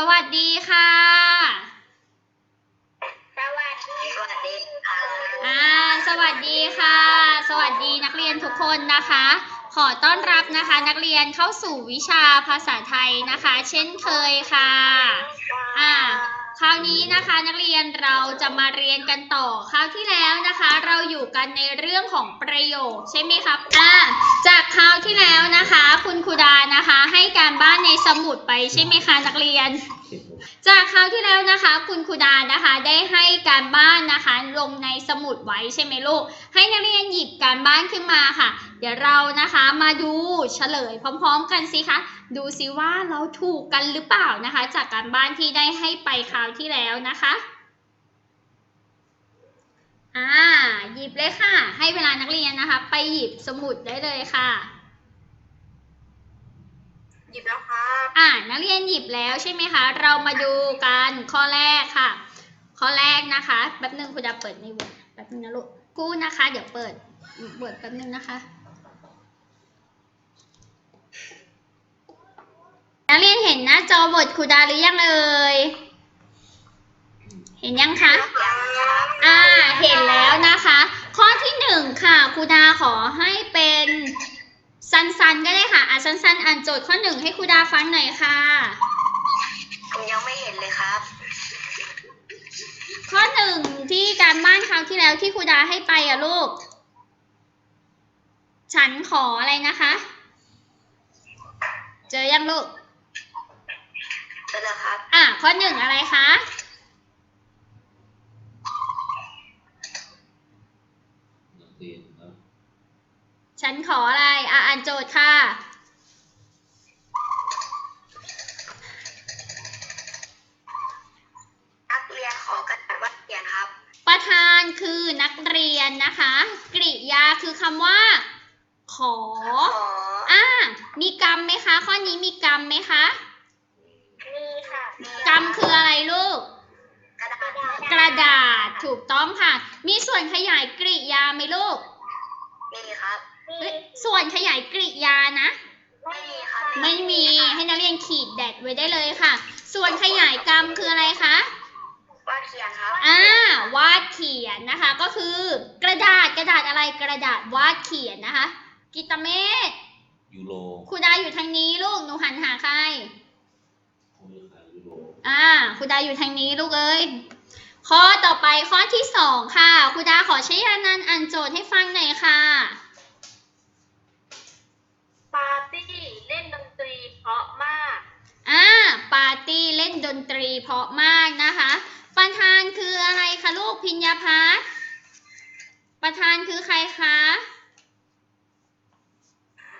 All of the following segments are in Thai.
สวัสดีค่ะ สวัสดี สวัสดีค่ะ อ่า สวัสดีค่ะ สวัสดีนักเรียนทุกคนนะคะ ขอต้อนรับนะคะ นักเรียนเข้าสู่วิชาภาษาไทยนะคะ เช่นเคยค่ะ อ่า คราวนี้นะคะนักเรียนเราจะมาเรียนกันต่อคราวที่แล้วนะคะ เราอยู่กันในเรื่องของประโยคใช่ไหมครับอ่าจากคราวที่แล้วนะคะ คุณครูดานะคะ ให้การบ้านในสมุดไปใช่ไหมคะนักเรียน จากคราวที่แล้วนะคะ คุณครูดานะคะได้ให้การบ้านนะคะ ลงในสมุดไว้ใช่ไหมลูก ให้นักเรียนหยิบการบ้านขึ้นมาค่ะ เดี๋ยวเรานะคะมาดูเฉลยพร้อมๆ กันสิคะดูสิว่าเราถูกกันหรือเปล่านะคะ จากการบ้านที่ได้ให้ไปคราวที่แล้วนะคะอ่าหยิบเลยค่ะ ให้เวลานักเรียนนะคะ ไปหยิบสมุดได้เลยค่ะ หยิบแล้วครับอ่านักเรียนหยิบแล้วใช่ไหมคะ เรามาดูกันข้อแรกค่ะ ข้อแรกนะคะแป๊บนึงคุณจะเปิดในวดแป๊บนึงนะลูกกู้นะคะ เดี๋ยวเปิดเปิดแป๊บนึงนะคะ นักเรียนเห็นหน้าจอบทครูดาหรือยังเอ่ยเห็นยังคะอ่าเห็นแล้วนะคะ ข้อที่หนึ่งค่ะครูดาขอให้เป็น สั้นๆก็ได้ค่ะอะสั้นๆ อ่านโจทย์ข้อหนึ่งให้ครูดาฟังหน่อยค่ะ ผมยังไม่เห็นเลยครับ ข้อหนึ่งที่การบ้านคราวที่แล้วที่ครูดาให้ไปอะลูก ฉันขออะไรนะคะ เจอยังลูกเสร็จแล้วครับ อะข้อหนึ่งอะไรคะนักเรียนครับ ฉันขออะไร อะอ่านโจทย์ค่ะ นักเรียนขอกระดาษวัดเขียนครับ ประธานคือนักเรียนนะคะ กริยาคือคำว่า ขอ ขออ่า มีกรรมไหมคะ ข้อนี้มีกรรมไหมคะ มีค่ะกรรมคืออะไรลูก กระดาษกระดาษถูกต้องค่ะ มีส่วนขยายกริยาไหมลูกมีครับ เอ้ยส่วนขยายกริยานะ ไม่มีครับไม่มีให้นักเรียนขีดแดดไว้ได้เลยค่ะ ส่วนขยายกรรมคืออะไรคะ วาดเขียนครับอ่าวาดเขียนนะคะ ก็คือกระดาษกระดาษอะไรกระดาษวาดเขียนนะคะ กิตเมธยูโรครูดาอยู่ทางนี้ลูกหนูหันหาใครเขาเรียกขายยูโรอ่าครูดาอยู่ทางนี้ลูกเอ้ย ข้อต่อไปข้อที่สองค่ะครูดาขอใช้ยานันท์อ่านโจทย์ให้ฟังหน่อยค่ะปาร์ตี้เล่นดนตรีเพราะมากอ่าปาร์ตี้เล่นดนตรีเพราะมากนะคะ ประธานคืออะไรคะลูกพิญญาพัฒน์ประธานคือใครคะ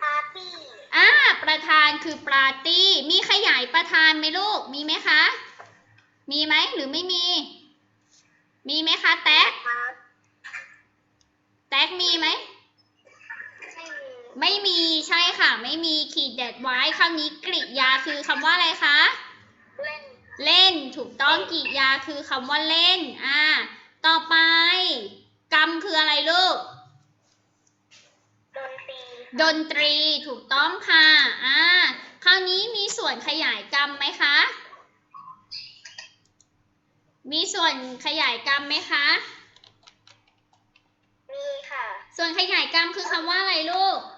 ปาร์ตี้อ่าประธานคือปาร์ตี้ มีขยายประธานไหมลูก มีไหมคะ มีไหมหรือไม่มี มีไหมคะแต๊กครับแต๊กมีไหม ไม่มีไม่มีใช่ค่ะ ไม่มีขีดแดดไว้คำนี้กริยาคือคำว่าอะไรคะ เล่น เล่นถูกต้องกริยาคือคำว่าเล่น อ่า ต่อไป กรรมคืออะไรลูก ดนตรี ดนตรีถูกต้องค่ะ อ่า คราวนี้มีส่วนขยายกรรมไหมคะ มีส่วนขยายกรรมไหมคะ มีค่ะ ส่วนขยายกรรมคือคำว่าอะไรลูกเพราะมาก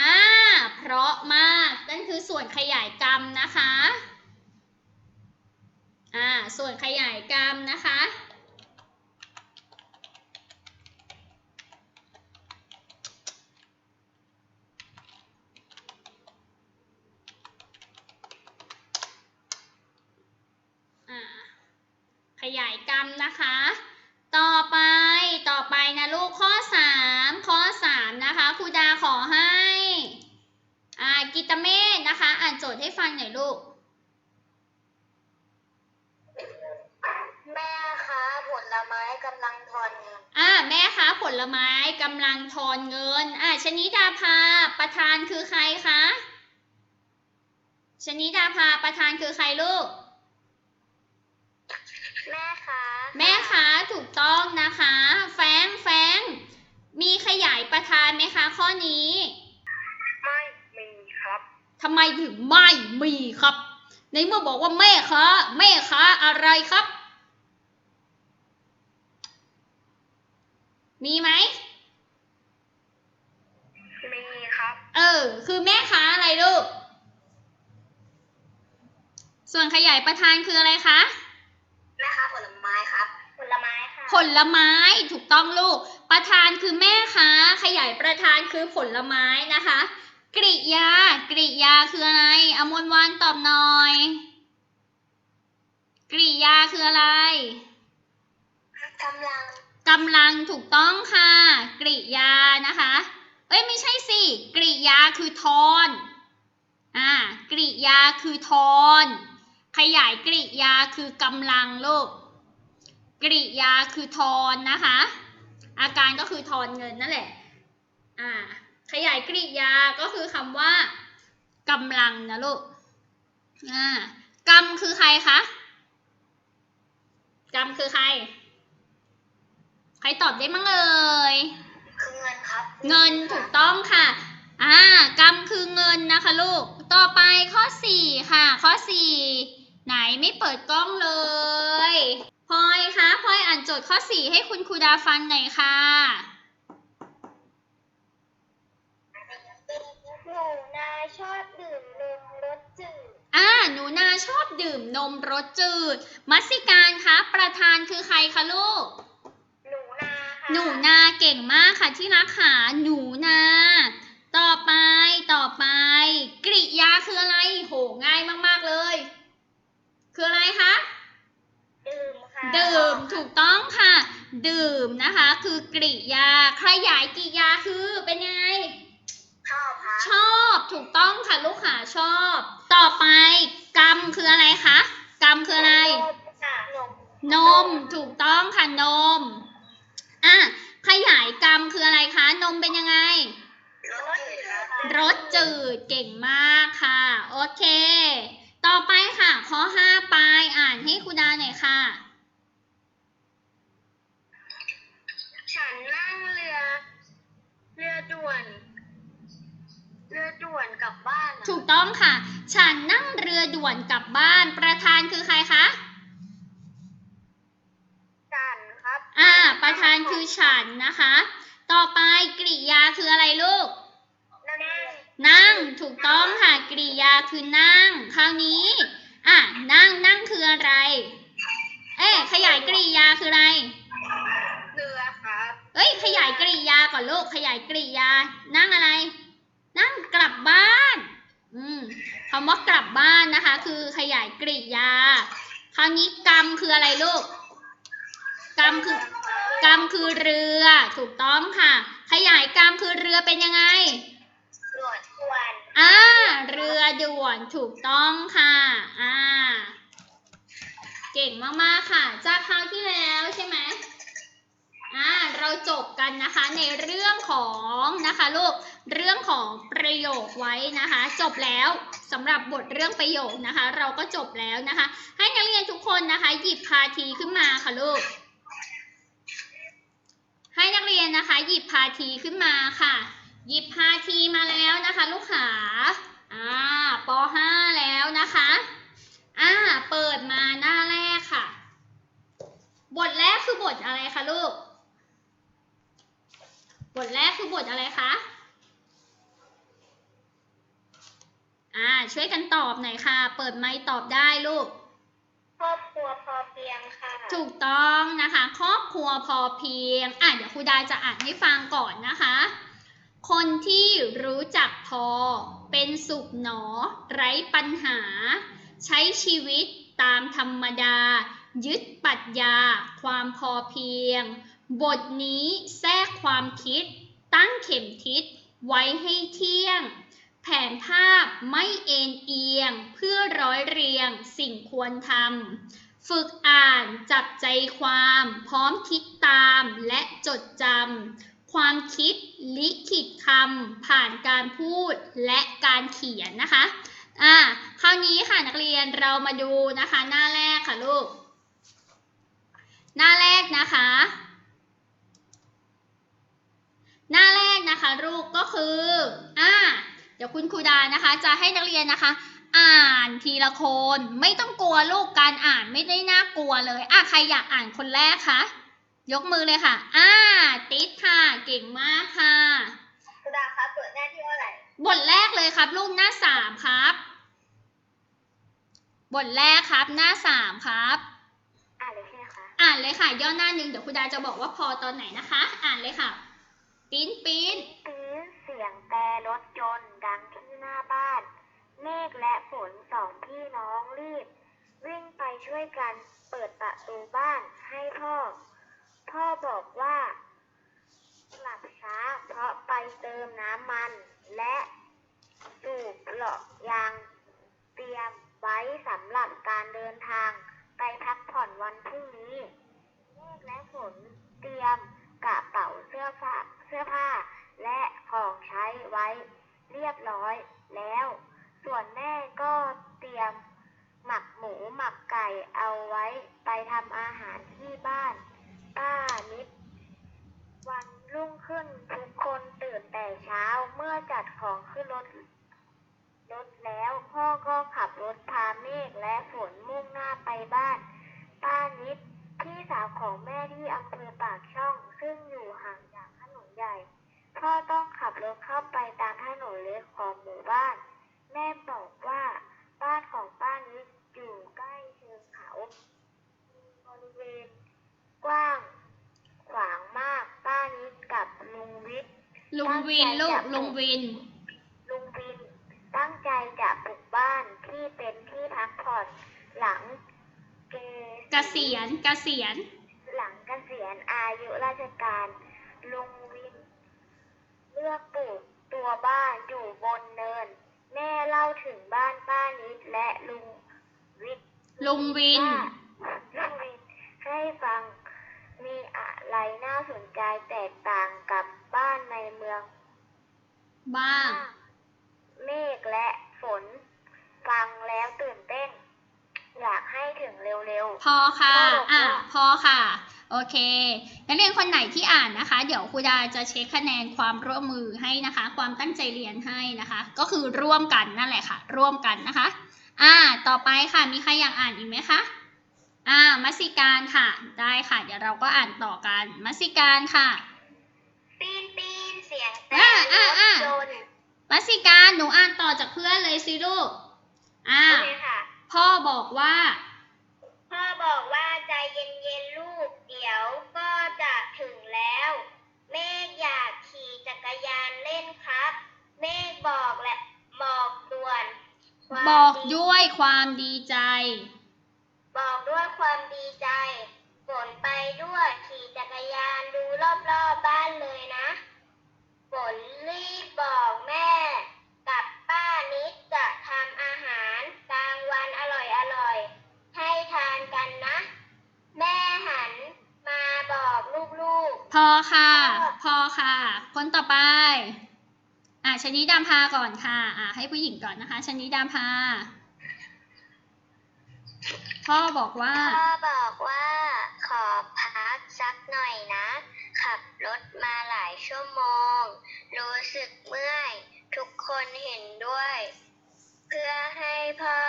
อ่า เพราะมาก นั่นคือส่วนขยายกรรมนะคะ อ่า ส่วนขยายกรรมนะคะอ่าขยายกรรมนะคะ ต่อไป ต่อไปนะลูกข้อ 3 ข้อ 3 นะคะครูดาขอให้ อ่ากิตเมธนะคะ อ่านโจทย์ให้ฟังหน่อยลูก แม่คะผลไม้กำลังทอนเงินอ่าแม่คะผลไม้กำลังทอนเงิน อ่าชนิดาภาประธานคือใครคะชนิดาภาประธานคือใครลูก แม่คะแม่คะถูกต้องนะคะ แฟงแฟงมีขยายประธานไหมคะข้อนี้ไม่มีครับ ทำไมถึงไม่มีครับ ในเมื่อบอกว่าแม่ค้าแม่ค้าอะไรครับ มีไหมมีครับ เออ คือแม่ค้าอะไรลูก ส่วนขยายประธานคืออะไรคะแม่ค้าผลไม้ครับผลไม้ค่ะผลไม้ถูกต้องลูก ประธานคือแม่ค้า ขยายประธานคือผลไม้นะคะ กริยา กริยาคืออะไรอมนวันตอบหน่อย กริยาคืออะไรกำลังกำลังถูกต้องค่ะ กริยานะคะ เอ้ยไม่ใช่สิกริยาคือทอนอ่ากริยาคือทอน ขยายกริยาคือกำลังลูกกริยาคือทอนนะคะ อาการก็คือทอนเงินนั่นแหละอ่า ขยายกริยาก็คือคำว่ากำลังนะลูกอ่ากำคือใครคะกำคือใคร ใครตอบได้มั้งเอ่ยคือเงินครับ เงินถูกต้องค่ะ อ่ากรรมคือเงินนะคะลูก ต่อไปข้อ4ค่ะ ข้อ4ไหนไม่เปิดกล้องเลยพลอยคะพลอยอ่านโจทย์ข้อ4ให้คุณครูดาฟังหน่อยค่ะ หนูนาชอบดื่มนมรสจืด มัสสิการคะ ประธานคือใครคะลูก หนูนาค่ะหนูนาเก่งมากค่ะที่รักค่ะหนูนา ต่อไปต่อไป กริยาคืออะไร โหง่ายมากๆเลย คืออะไรคะ ดื่มค่ะดื่มถูกต้องค่ะ ดื่มนะคะ คือกริยาขยายกริยาคือเป็นยังไง ชอบค่ะ ชอบถูกต้องค่ะลูกค้าชอบ ต่อไปกรรมคืออะไรคะกรรมคืออะไรนมค่ะนมนมถูกต้องค่ะนมอะขยายกรรมคืออะไรคะ นมเป็นยังไง รสจืดครับรสจืดเก่งมากค่ะ โอเค ต่อไปค่ะข้อ5ไปอ่านให้ครูดาหน่อยค่ะ ฉันนั่งเรือ เรือด่วน เรือด่วนกลับบ้านอะถูกต้องค่ะ ฉันนั่งเรือด่วนกลับบ้าน ประธานคือใครคะฉันครับอ่า ประธานคือฉันนะคะ ต่อไปกริยาคืออะไรลูก นั่งนั่ง ถูกต้องค่ะ กริยาคือนั่ง คราวนี้ อะ นั่ง นั่งคืออะไร เอ๊ะขยายกริยาคืออะไร เรือครับ เอ้ย ขยายกริยาก่อนลูก ขยายกริยา นั่งอะไร นั่งกลับบ้านอืมคำว่ากลับบ้านนะคะ คือขยายกริยา คราวนี้กรรมคืออะไรลูก กรรมคือกรรมคือเรือ ถูกต้องค่ะ ขยายกรรมคือเรือเป็นยังไงด่วนด่วนอ่าเรือด่วนถูกต้องค่ะอ่าเก่งมากๆค่ะ จากคราวที่แล้วใช่ไหมอ่าเราจบกันนะคะในเรื่องของนะคะลูกเรื่องของประโยคไว้นะคะ จบแล้วสำหรับบทเรื่องประโยคนะคะ เราก็จบแล้วนะคะ ให้นักเรียนทุกคนนะคะ หยิบพาทีขึ้นมาค่ะลูก ให้นักเรียนนะคะ หยิบพาทีขึ้นมาค่ะ หยิบพาทีมาแล้วนะคะ ลูกขาอ่าป .5 แล้วนะคะอ่าเปิดมาหน้าแรกค่ะ บทแรกคือบทอะไรคะลูก บทแรกคือบทอะไรคะ อ่า ช่วยกันตอบหน่อยค่ะ เปิดไมค์ตอบได้ลูก ครอบครัวพอเพียงค่ะถูกต้องนะคะ ครอบครัวพอเพียง อะเดี๋ยวครูดาจะอ่านให้ฟังก่อนนะคะ คนที่รู้จักพอ เป็นสุขหนอ ไร้ปัญหา ใช้ชีวิตตามธรรมดา ยึดปรัชญา ความพอเพียง บทนี้แทรกความคิด ตั้งเข็มทิศไว้ให้เที่ยง แผนภาพไม่เอ็นเอียง เพื่อร้อยเรียงสิ่งควรทำ ฝึกอ่านจับใจความ พร้อมคิดตามและจดจำ ความคิดลิขิตคำผ่านการพูดและการเขียนนะคะ อ่า คราวนี้ค่ะนักเรียนเรามาดูนะคะ หน้าแรกค่ะลูก หน้าแรกนะคะ หน้าแรกนะคะลูกก็คือ อ่า ดี๋ยวคุณครูดานะคะ จะให้นักเรียนนะคะอ่อ่านทีละคน ไม่ต้องกลัวลูกการอ่านไม่ได้น่ากลัวเลยอะใครอยากอ่านคนแรกคะยกมือเลยค่ะอ่าติ๊ดค่ะ เก่งมากค่ะคุณดาคะเปิดหน้าที่เท่าไหร่บทแรกเลยครับ ลูกหน้าสามครับ บทแรกครับหน้าสามครับอ่านเลยใช่ไหมคะอ่านเลยค่ะ ย่อหน้าหนึ่งเดี๋ยวคุณดาจะบอกว่าพอตอนไหนนะคะ อ่านเลยค่ะปีนปีนปี๊ดเสียงแต่รถยนต์ดังที่หน้าบ้าน เมฆและฝนสองพี่น้องรีบ วิ่งไปช่วยกันเปิดประตูบ้านให้พ่อ พ่อบอกว่าหลับช้าเพราะไปเติมน้ำมัน และสูบหลอกยางเตรียมไว้สำหรับการเดินทาง ไปพักผ่อนวันพรุ่งนี้ เมฆและฝนเตรียมกระเป๋าเสื้อผ้าเสื้อผ้า และของใช้ไว้เรียบร้อยแล้ว ส่วนแม่ก็เตรียมหมักหมูหมักไก่เอาไว้ไปทำอาหารที่บ้าน ป้านิด วันรุ่งขึ้นทุกคนตื่นแต่เช้าเมื่อจัดของขึ้นรถ รถแล้วพ่อก็ขับรถพาเมฆและฝนมุ่งหน้าไปบ้าน ป้านิด พี่สาวของแม่ที่อำเภอปากช่อง ซึ่งอยู่ห่างจากถนนใหญ่ พ่อต้องขับรถเข้าไปตามถนนเล็กของหมู่บ้าน แม่บอกว่าบ้านของป้านิดอยู่ใกล้เชิงเขามีบริเวณกว้าง ขวางมากป้านิดกับลุงวิทย์ ลุงวินลูกลุงวิน ลุงวิน ตั้งใจจะปลูกบ้านที่เป็นที่พักผ่อนหลังเกเกษียณเกษียณหลังเกษียณอายุราชการลุงวินเลือกปลูกตัวบ้านอยู่บนเนิน แม่เล่าถึงบ้านป้านิดและลุงวิทย์ลุงวินลุงวินให้ฟังมีอะไรน่าสนใจแตกต่างกับบ้านในเมืองบ้าง เมฆและฝน ฟังแล้วตื่นเต้น อยากให้ถึงเร็วพอค่ะพ่อบอกว่าอะ พอค่ะ โอเค นักเรียนคนไหนที่อ่านนะคะ เดี๋ยวครูดาจะเช็คคะแนนความร่วมมือให้นะคะ ความตั้งใจเรียนให้นะคะ ก็คือร่วมกันนั่นแหละค่ะ ร่วมกันนะคะ อ่า ต่อไปค่ะ มีใครอยากอ่านอีกไหมคะ อ่า มัสสิการค่ะ ได้ค่ะ เดี๋ยวเราก็อ่านต่อกัน มัสสิการค่ะๆปีนปีนเสียงแต่อ่ารอ่าถอ่ายนต์ มัสสิการหนูอ่านต่อจากเพื่อนเลยสิลูก อ่า โอเคค่ะ พ่อบอกว่า พ่อบอกว่าใจเย็นๆลูก เดี๋ยวก็จะถึงแล้วเมฆอยากขี่จักรยานเล่นครับเมฆบอกและบอกด่วนความบอกดีด้วยความดีใจ บอกด้วยความดีใจฝนไปด้วยขี่จักรยานดูรอบๆบบ้านเลยนะ ฝนรีบบอกแม่กับป้านิดจะทำอาหารกลางวันอร่อยๆให้ทานกันนะ แม่หันมาบอกลูกพอค่ะพ่อพอค่ะ คนต่อไป อะชนิดามพาก่อนค่ะ อะให้ผู้หญิงก่อนนะคะชนิดามพาพ่อบอกว่า ๆพ่อบอกว่าขอพักสักหน่อยนะ ขับรถมาหลายชั่วโมง รู้สึกเมื่อย ทุกคนเห็นด้วย เพื่อให้พ่อ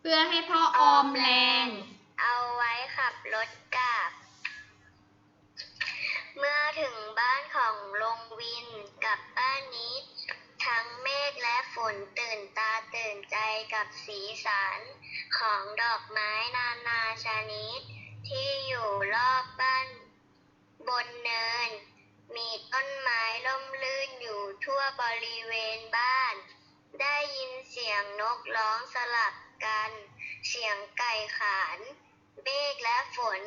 เพื่อให้พ่อออมแรง เอาไว้ขับรถกลับ เมื่อถึงบ้านของลุงวินกับป้านิดทั้งเมฆและฝนตื่นตาตื่นใจกับสีสัน ของดอกไม้นานาชนิด ที่อยู่รอบบ้าน บนเนิน มีต้นไม้ร่มรื่นอยู่ทั่วบริเวณบ้าน ได้ยินเสียงนกร้องสลับกัน เสียงไก่ขานเมฆและฝน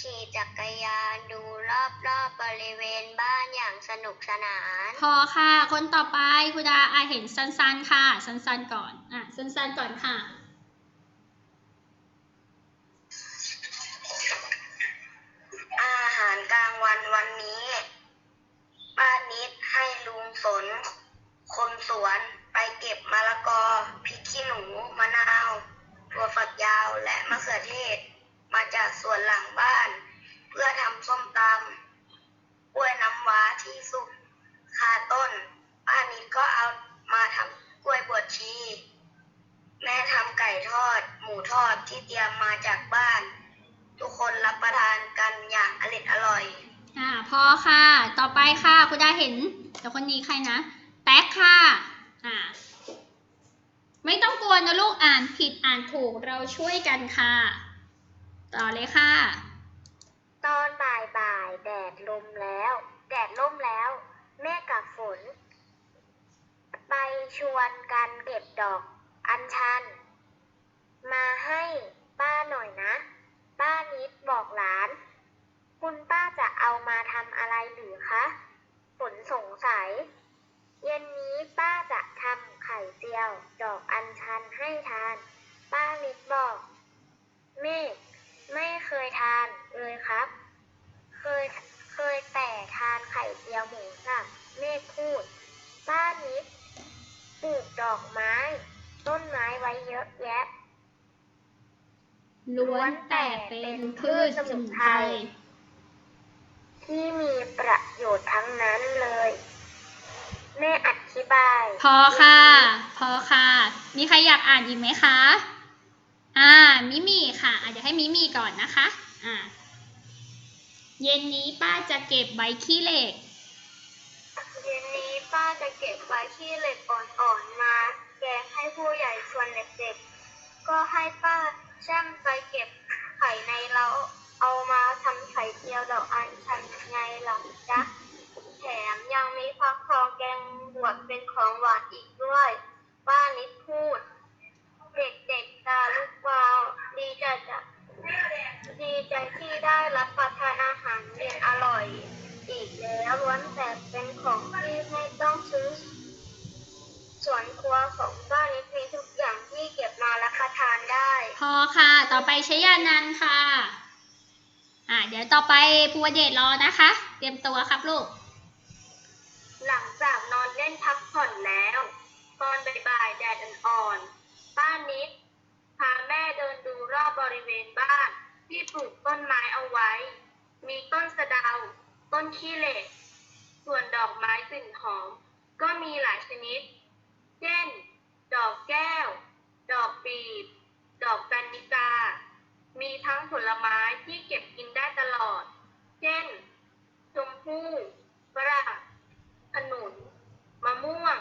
ขี่จักรยานดูรอบๆบบริเวณบ้านอย่างสนุกสนาน พอค่ะ คนต่อไปคุณดาอะเห็นสั้นๆค่ะ สั้นๆก่อน อะ สั้นๆก่อนค่ะ สวนไปเก็บมะละกอพริกขี้หนูมะนาวถั่วฝักยาวและมะเขือเทศ มาจากสวนหลังบ้าน เพื่อทำส้มตำกล้วยน้ำว้าที่สุกคาต้นป้านิดก็เอามาทำกล้วยบวชชี แม่ทำไก่ทอด หมูทอดที่เตรียมมาจากบ้าน ทุกคนรับประทานกันอย่างอร่อยๆอ่าพอค่ะ ต่อไปค่ะ คุณดาเห็นแต่คนนี้ใครนะ แต๊กค่ะอ่าไม่ต้องกลัวนะลูกอ่านผิดอ่านถูกเราช่วยกันค่ะ ต่อเลยค่ะ ตอนบ่ายบ่ายแดดลมแล้ว แดดล่มแล้ว เมฆกับฝน ไปชวนกันเก็บดอกอัญชัน มาให้ป้าหน่อยนะ ป้านิดบอกหลาน คุณป้าจะเอามาทำอะไรหรือคะ ฝนสงสัย เย็นนี้ป้าจะทำไข่เจียว ดอกอัญชันให้ทาน ป้านิดบอก เมฆไม่เคยทานเลยครับ เคยเคยแต่ทานไข่เจียวหมูสับเมฆพูด ป้านิดปลูกดอกไม้ ต้นไม้ไว้เยอะแยะล้วนแต่เป็นพืชสมุนไพรที่มีประโยชน์ทั้งนั้นเลยแม่อธิ บาย พอค่ะ พอค่ะ มีใครอยากอ่านอีกไหมคะ อ่า มิมีค่ะอาจจะให้มิมีก่อนนะคะ อ่า เย็นนี้ป้าจะเก็บใบขี้เหล็ก เย็นนี้ป้าจะเก็บไว้ที่เหล็กอ่อนๆมา แกงให้ผู้ใหญ่ชวนเด็กๆ ก็ให้ป้าแช่มไปเก็บไข่ในเราเอามาทำไข่เจียวดอกอัญชันไงล่ะจ๊ะ แถมยังมีฟักทองแกงบวชเป็นของหวานอีกด้วย ป้านิดพูด เด็กๆตาลูกวาวดีใจจะดีใจที่ได้รับประทานอาหารเย็นอร่อย อีกแล้วล้วนแต่เป็นของที่ไม่ต้องซื้อสวนครัวของป้านิดมีทุกอย่างที่เก็บมารับประทานได้ พอค่ะ ต่อไปใช้ยานันค่ะ อ่าเดี๋ยวต่อไปภูวเดชรอนะคะ เตรียมตัวครับลูก หลังจากนอนเล่นพักผ่อนแล้ว ตอนบ่ายๆแดดอ่อนๆป้านิดพาแม่เดินดูรอบบริเวณบ้านที่ปลูกต้นไม้เอาไว้ มีต้นสะดาต้นขี้เหล็ก ส่วนดอกไม้กลิ่นหอม ก็มีหลายชนิด เช่น ดอกแก้ว ดอกปีบ ดอกกันนิกา มีทั้งผลไม้ที่เก็บกินได้ตลอด เช่น ชมพู่ฝรั่ง ขนุนมะม่วง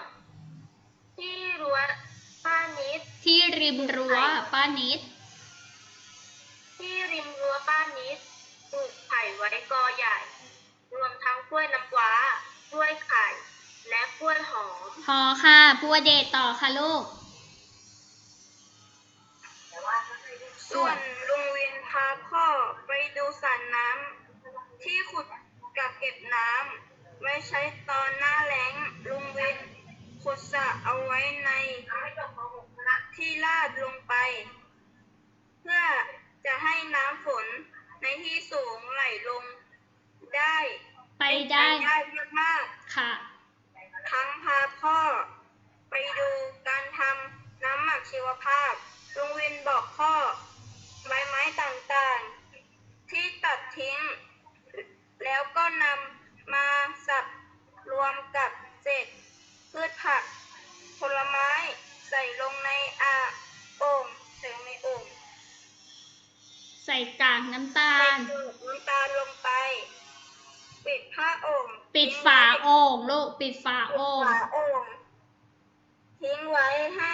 ที่รั้วป้านิด ที่ริมรั้วป้านิด ที่ริมรั้วบ้านนิดปลูกไผ่ไว้กอใหญ่ รวมทั้งกล้วยน้ำว้ากล้วยไข่ และกล้วยหอม พอค่ะภูวเดชต่อค่ะลูก ส่วนลุงวินพาพ่อไปดูสระน้ำที่ขุดกับเก็บน้ำ ไม่ใช้ตอนหน้าแล้งลุงวินขุดสระเอาไว้ในที่ลาดลงไป เพื่อจะให้น้ำฝนในที่สูงไหลลงได้ไปได้ได้มากค่ะๆทั้งพาพ่อ ไปดูการทำน้ำหมักชีวภาพลุงวินบอกพ่อใบไม้ต่างๆ ที่ตัดทิ้ง แล้วก็นำ มาสับรวมกับเศษพืชผัก ผลไม้ใส่ลงในอาโอ่งใส่ลงในโอ่งใส่กากน้ำตาใส่ลเกลือน้ำตาลลงไป ปิดผ้าโอ่งปิดทิ้งฝาไว้โอ่งลูกปิดฝาปิดโอ่งฝาโอ่งทิ้งไว้ห้า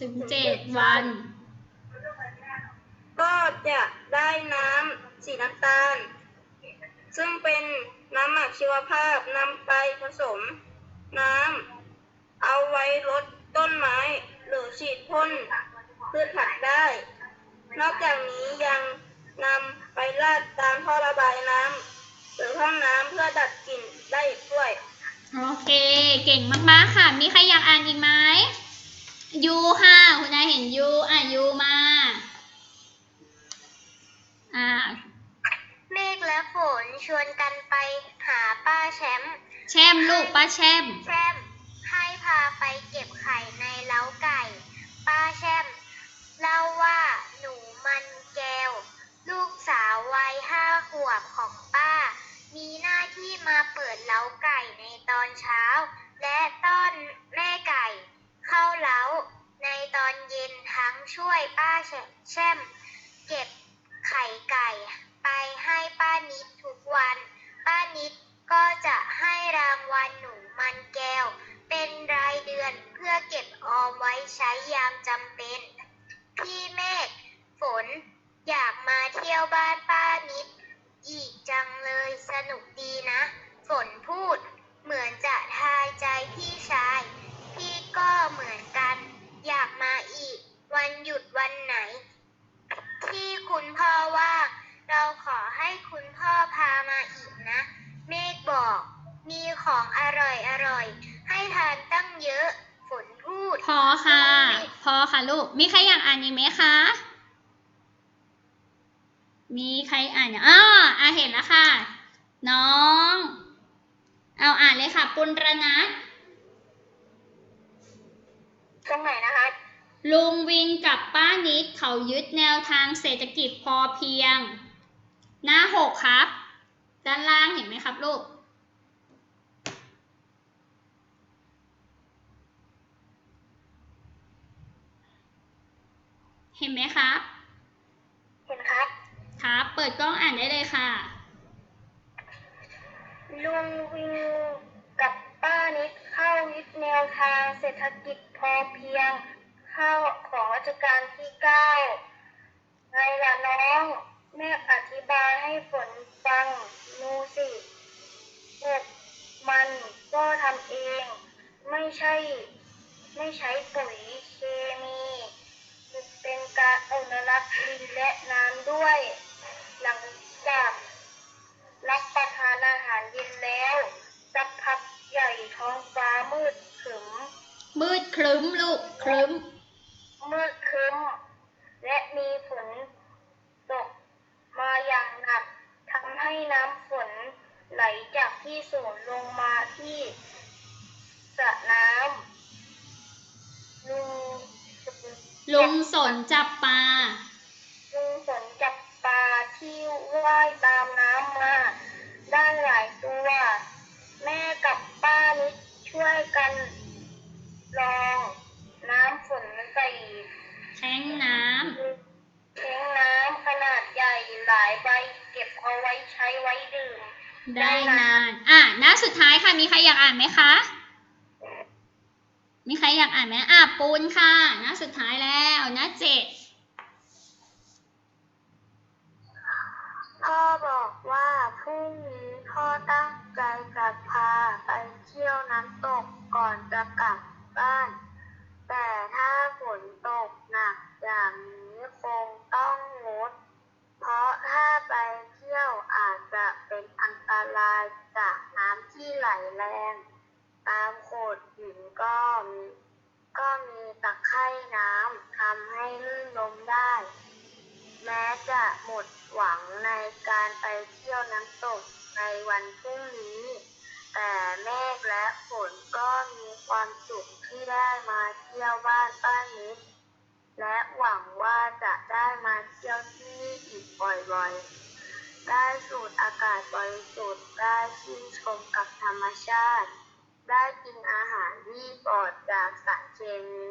ถึงเจ็ดวัน ก็จะได้น้ำสีน้ำตาล ซึ่งเป็น น้ำหมักชีวภาพนำไปผสม น้ำเอาไว้ลดต้นไม้ หรือฉีดพ่นพืชผักได้ นอกจากนี้ยังนำไปลาดตามท่อระบายน้ำหรือห้องน้ำเพื่อดับกลิ่นได้อีกด้วย โอเค เก่งมากๆค่ะ มีใครอยากอ่านอีกไหมยูค่ะ คุณนายเห็นยูอะยูมา อ่า และฝนชวนกันไปหาป้าแชมป์แช่มลูกป้าแช่ม แชมป์ให้พาไปเก็บไข่ในเล้าไก่ ป้าแชมป์เล่าว่าหนูมันแก้ว ลูกสาววัยห้าขวบของป้า มีหน้าที่มาเปิดเล้า ของอร่อยอร่อยๆให้ทานตั้งเยอะ ฝนพูดพอค่ะ พอค่ะลูก มีใครอยากอ่านอีกไหมคะ มีใครอ่านอย่างอ้ออะเห็นแล้วค่ะ น้อง เอาอ่านเลยค่ะ ปุณรนัทตรงไหนนะคะลุงวินกับป้านิดเขายึดแนวทางเศรษฐกิจพอเพียง หน้าหกครับ ด้านล่างเห็นไหมครับลูก เห็นไหมครับ เห็นครับ ครับ เปิดกล้องอ่านได้เลยค่ะ ลุงวิวกับป้านิดเข้ายึดแนวทางเศรษฐกิจพอเพียง เข้าของรัชกาลที่เก้าไงล่ะน้อง แม่อธิบายให้ฝนฟังนูสิพวกมันก็ทำเอง ไม่ใช่ ไม่ใช้ปุ๋ยเคมีเป็น การอนุรักษ์ดินและน้ำด้วย หลังจากรับประทานอาหารเย็นแล้วสักพักใหญ่ท้องฟ้ามืดขรึม มืดครึ้มลูกครึ้ม มืดครึ้ม และมีฝนตกมาอย่างหนักทำให้น้ำฝนไหลจากที่สูงลงมาที่สระน้ำลุง ลุงสนจับปลา ลุงฝนจับปลาที่ว่ายตามน้ำมาได้หลายตัว แม่กับป้านิดช่วยกันลองน้ำฝนใส่แท้งน้เทงน้ำขนาดใหญ่หลายใบเก็บเอาไว้ใช้ไว้ดื่มำได้นาน อะหน้าสุดท้ายค่ะมีใครอยากอ่านไหมคะ มีใครอยากอ่านไหมอะปูนค่ะหน้าสุดท้ายแล้วหน้าเจ็ดพ่อบอกว่าพรุ่งนี้พ่อตั้งใจจะพาไปเที่ยวน้ำตกก่อนจะกลับบ้าน แต่ถ้าฝนตกหนักอย่างนี้คงต้องงด เพราะถ้าไปเที่ยวอาจจะเป็นอันตรายจากน้ำที่ไหลแรง ตามโขดหินก็มีก็มีตะไคร่น้ำทำให้ลื่นลมได้ แม้จะหมดหวังในการไปเที่ยวน้ำตกในวันพรุ่งนี้ แต่เมฆและฝนก็มีความสุขที่ได้มาเที่ยวบ้านป้านิดและหวังว่าจะได้มาเที่ยวที่นี่อีกบ่อยๆ ได้สูดอากาศบริสุทธิ์ได้ชื่นชมกับธรรมชาติ ได้กินอาหารที่ปลอดจากสารเคมี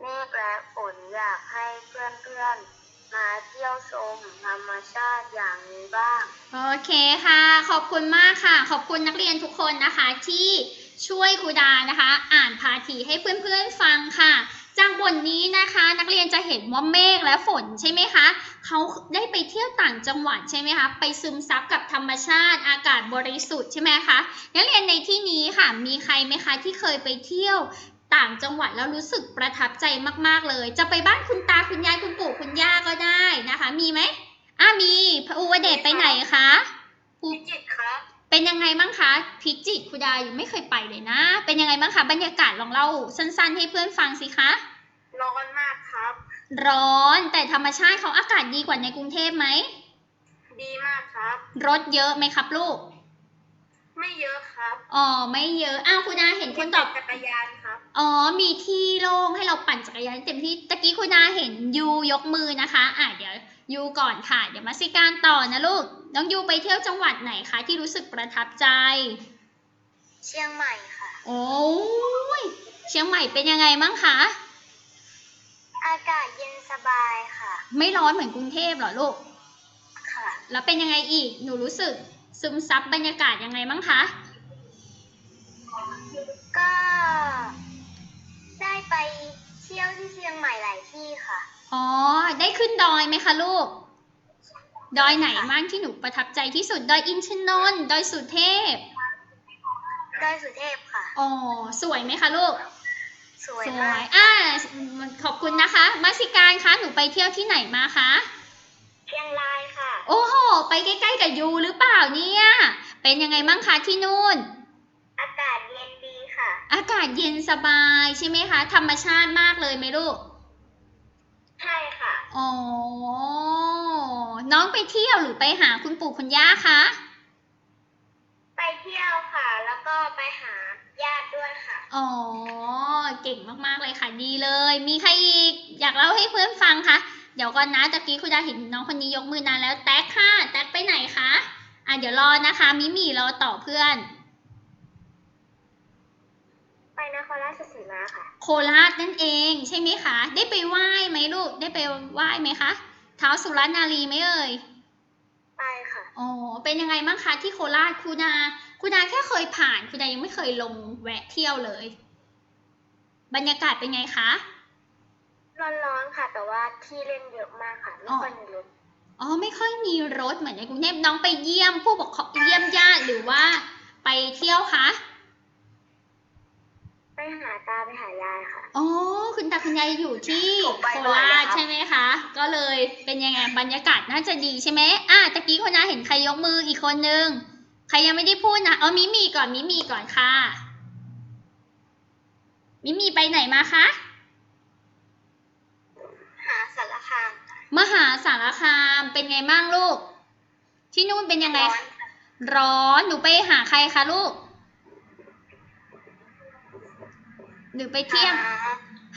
เมฆและฝนอยากให้เพื่อนๆ มาเที่ยวชมธรรมชาติอย่างนี้บ้าง โอเคค่ะ ขอบคุณมากค่ะ ขอบคุณนักเรียนทุกคนนะคะที่ช่วยครูดานะคะ อ่านพาทีให้เพื่อนๆฟังค่ะ จากบทนี้นะคะนักเรียนจะเห็นว่าเมฆและฝนใช่ไหมคะเขาได้ไปเที่ยวต่างจังหวัดใช่ไหมคะไปซึมซับกับธรรมชาติอากาศบริสุทธิ์ใช่ไหมคะนักเรียนในที่นี้ค่ะมีใครไหมคะที่เคยไปเที่ยวต่างจังหวัดแล้วรู้สึกประทับใจมาก ๆ เลย จะไปบ้านคุณตาคุณยายคุณปู่คุณย่าก็ได้นะคะ มีไหมอะมีพระอุวเดชไปไหนคะภูพิจิตรครับเป็นยังไงบ้างคะพิจิตรคุณดายังไม่เคยไปเลยนะ เป็นยังไงบ้างคะบรรยากาศลองเล่าสั้น ๆ ให้เพื่อนฟังสิคะ ร้อนมากครับ ร้อนแต่ธรรมชาติเขาอากาศดีกว่าในกรุงเทพไหม ดีมากครับ รถเยอะไหมครับลูก ไม่เยอะครับ อ๋อ ไม่เยอะ อ้าวคุณดาเห็นคนตอบ จักรยานครับ อ๋อ มีที่โล่งให้เราปั่นจักรยานเต็มที่ ตะกี้คุณนาเห็นยูยกมือนะคะ อะเดี๋ยวยูก่อนค่ะ เดี๋ยวมาสิการต่อนะลูก น้องยูไปเที่ยวจังหวัดไหนคะที่รู้สึกประทับใจ เชียงใหม่ค่ะ โอ้ยเชียงใหม่เป็นยังไงบ้างคะ อากเย็นสบายค่ะ ไม่ร้อนเหมือนกรุงเทพเหรอลูก ค่ะ แล้วเป็นยังไงอีก หนูรู้สึกซึมซับบรรยากาศยังไงบ้างคะ ก็ได้ไปเที่ยวที่เชียงใหม่หลายที่ค่ะ อ๋อ ได้ขึ้นดอยไหมคะลูก ดอยไหนบ้างที่หนูประทับใจที่สุด ดอยอินทนนท์ ดอยสุเทพ ดอยสุเทพค่ะ อ๋อ สวยไหมคะลูก สวยสวมากยอ่าขอบคุณนะคะ มาสิการคะ หนูไปเที่ยวที่ไหนมาคะ เชียงรายค่ะ โอ้โห ไปใกล้ๆกับยูหรือเปล่าเนี่ย เป็นยังไงบ้างคะที่นู่น อากาศเย็นดีค่ะ อากาศเย็นสบายใช่ไหมคะ ธรรมชาติมากเลยไหมลูก ใช่ค่ะ อ๋อ น้องไปเที่ยวหรือไปหาคุณปู่คุณย่าคะ ไปเที่ยวค่ะ แล้วก็ไปหา ญาติด้วยค่ะ อ๋อ เก่งมากๆเลยค่ะ ดีเลย มีใครอีก อยากเล่าให้เพื่อนฟังคะ เดี๋ยวก่อนนะตะกี้คุณดาเห็นน้องคนนี้ยกมือนานแล้ว แท็กค่ะ แท็กไปไหนคะ อะ เดี๋ยวรอนะคะ มิมี่รอต่อเพื่อน ไปนครราชสีมาค่ะ โคราชนั่นเองใช่ไหมคะ ได้ไปไหว้ไหมลูก ได้ไปไหว้ไหมคะ เท้าวสุรนารีไหมเอ่ย ไปค่ะ อ๋อ เป็นยังไงบ้างคะที่โคราชคุณดา คุณดาแค่เคยผ่านคุณดายังไม่เคยลงแวะเที่ยวเลย บรรยากาศเป็นไงคะร้อนๆค่ะ แต่ว่าที่เล่นเยอะมากค่ะไม่อ๋อค่อยมีรถอ๋อไม่ค่อยมีรถเหมือนในกรุงเทพน้องไปเยี่ยมผู้ปกครองเยี่ยมญาติหรือว่าไปเที่ยวคะไปหาตาไปหายายค่ะอ๋อคุณตาคุณยายอยู่ที่ผมไปโคบ่อยราเลยชครับใช่ไหมคะ ก็เลยเป็นยังไงบรรยากาศน่าจะดีใช่ไหมอะตะกี้คนนาเห็นใครยกมืออีกคนนึง ใครยังไม่ได้พูดนะ เอามิมีก่อนมิมีก่อนค่ะ มิมีไปไหนมาคะ หาสารคามค่ะมหาสารคามเป็นไงบ้างลูก ที่นู่นเป็นยังไง ร้อนคะค่ะร้อน หนูไปหาใครคะลูกหรือไปเที่ยวหา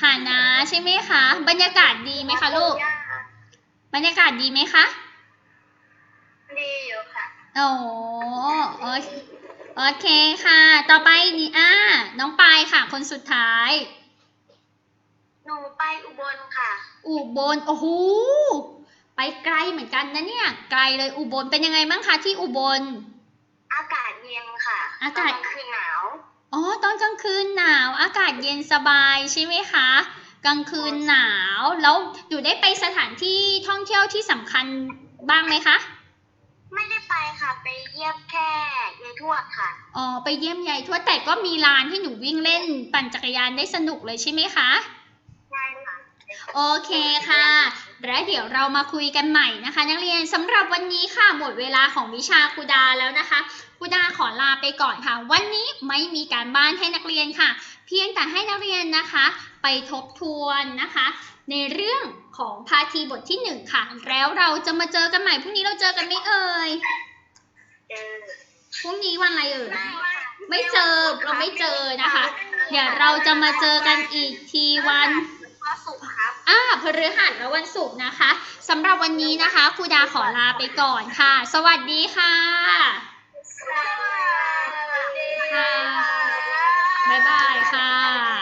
หานาใช่ไหมคะ บรรยากาศดีไหมคะลูกย่าบรรยากาศดีไหมคะ ดีอยู่ค่ะ โอ้โอเคโอเคค่ะ ต่อไปนี่อ่าน้องปายค่ะ คนสุดท้าย หนูไปอุบลค่ะ อุบลโอ้โหไปไกลเหมือนกันนะเนี่ย ไกลเลยอุบลเป็นยังไงบ้างคะที่อุบล อากาศเย็นค่ะอากาศตนคืนหนาวอ๋อตอนกลางคืนหนาว อากาศเย็นสบายใช่ไหมคะ กลางคืนหนาว แล้วอยู่ได้ไปสถานที่ท่องเที่ยวที่สำคัญบ้างไหมคะ ไม่ได้ไปค่ะ ไป เยี่ยมแค่ยายทวดค่ะ อ๋อไปเยี่ยมยายทวดแต่ก็มีลานให้หนูวิ่งเล่นปั่นจักรยานได้สนุกเลยใช่ไหมคะ ใช่ค่ะ โอเคค่ะ และเดี๋ยวเรามาคุยกันใหม่นะคะ นักเรียนสำหรับวันนี้ค่ะหมดเวลาของวิชาครูดาแล้วนะคะครูดาขอลาไปก่อนค่ะ วันนี้ไม่มีการบ้านให้นักเรียนค่ะ เพียงแต่ให้นักเรียนนะคะ ไปทบทวนนะคะ ในเรื่องของพาทีบทที่หนึ่งค่ะ แล้วเราจะมาเจอกันใหม่พรุ่งนี้เราเจอกันไหมเอ่ยเจอ พรุ่งนี้วันอะไรเอ่ยไม่เจอเราไม่เจอนะคะ เดี๋ยวเราจะมาเจอกันอีกทีวันอ่าพฤหัสและวันศุกร์นะคะสำหรับวันนี้นะคะครูดาขอลาไปก่อนค่ะ สวัสดีค่ะสวัสดีค่ะบ๊ายบายค่ะ